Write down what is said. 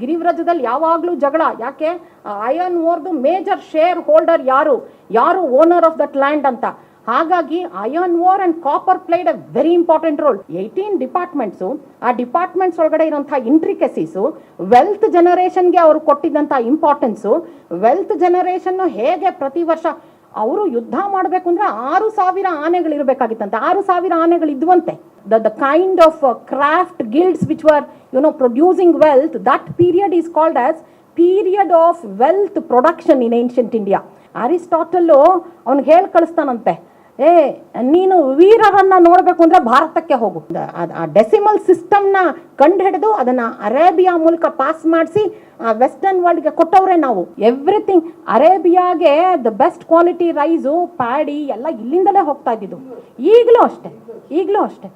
ಗಿರಿವ್ರಜದಲ್ಲಿ ಯಾವಾಗಲೂ ಜಗಳ. ಯಾಕೆ? ಅಯನ್ ಓರ್ದು ಮೇಜರ್ ಶೇರ್ ಹೋಲ್ಡರ್ ಯಾರು? ಯಾರು ಓನರ್ ಆಫ್ ದಟ್ ಲ್ಯಾಂಡ್ ಅಂತ? ಹಾಗಾಗಿ iron ore and copper played a very important role eighteen departments ಆ ಡಿಪಾರ್ಟ್ಮೆಂಟ್ಸ್ ಒಳಗಡೆ ಇರೋಂಥ ಇಂಟ್ರಿಕೆಸೀಸು ವೆಲ್ತ್ ಜನರೇಷನ್ಗೆ ಅವರು ಕೊಟ್ಟಿದ್ದಂಥ ಇಂಪಾರ್ಟೆನ್ಸು ವೆಲ್ತ್ ಜನರೇಷನ್ನು ಹೇಗೆ ಪ್ರತಿ ವರ್ಷ ಅವರು ಯುದ್ಧ ಮಾಡಬೇಕು ಅಂದ್ರೆ ಆರು ಸಾವಿರ ಆನೆಗಳು ಇರಬೇಕಾಗಿತ್ತಂತೆ ಆರು ಸಾವಿರ ಆನೆಗಳು ಇದ್ವಂತೆ the the kind of craft guilds which were you know producing wealth that period is called as period of wealth production in ancient India Aristotle ಅವ್ನಿಗೆ ಹೇಳಿ ಕಳಿಸ್ತಾನಂತೆ, ಏ, ನೀನು ವೀರರನ್ನ ನೋಡಬೇಕು ಅಂದ್ರೆ ಭಾರತಕ್ಕೆ ಹೋಗು. ಆ ಡೆಸಿಮಲ್ ಸಿಸ್ಟಮ್ನ ಕಂಡು ಹಿಡಿದು ಅದನ್ನ ಅರೇಬಿಯಾ ಮೂಲಕ ಪಾಸ್ ಮಾಡಿಸಿ ವೆಸ್ಟರ್ನ್ ವರ್ಲ್ಡ್ಗೆ ಕೊಟ್ಟವ್ರೆ ನಾವು. ಎವ್ರಿಥಿಂಗ್ ಅರೇಬಿಯಾಗೆ the best quality rice paddy ಎಲ್ಲ ಇಲ್ಲಿಂದಲೇ ಹೋಗ್ತಾ ಇದ್ದಿದ್ದು. ಈಗಲೂ ಅಷ್ಟೇ ಈಗಲೂ ಅಷ್ಟೇ.